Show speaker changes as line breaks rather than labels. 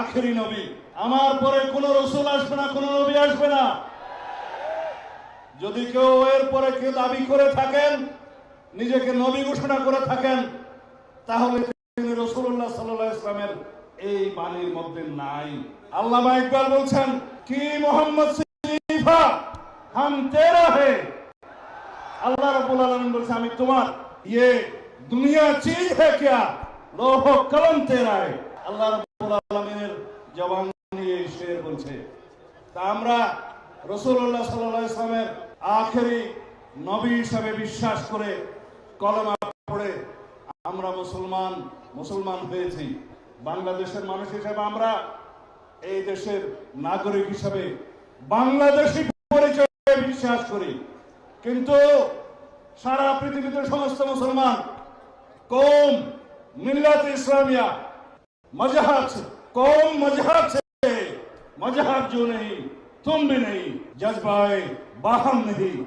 আখেরি নবী। আমার পরে কোন রসুল আসবে না, কোন নবী আসবে না। যদি কেউ এর পরে কেউ দাবি করে থাকেন, নিজেকে নবী ঘোষণা করে থাকেন, তাহলে তিনি রসুল্লাহ সাল্লাহ ইসলামের এই বাণীর মধ্যে নাই। ইকবাল বলছেন, কি মোহাম্মদ হাম তেরা হে। আল্লাহ রবুল আলম বলছে, আমি তোমার ইয়ে দুনিয়া চিজ হে, ক্যা? লোহ কলম তেরা হে। আল্লাহ রব্বুল জবান নিয়ে শেয়ার তা আমরা রসুল্লাহ আখেরি নবী হিসাবে বিশ্বাস করে কলমা পড়ে আমরা মুসলমান মুসলমান হয়েছি। বাংলাদেশের মানুষ হিসাবে আমরা এই দেশের নাগরিক হিসাবে বাংলাদেশি পরিচয় বিশ্বাস করি। কিন্তু সারা পৃথিবীতে সমস্ত মুসলমান কম মিল্লাত ইসলামিয়া મજહબ કોમ મજહબ છે મજહબ જો નહીં તુમ ભી નહીં જજબાએ બાહમ નહીં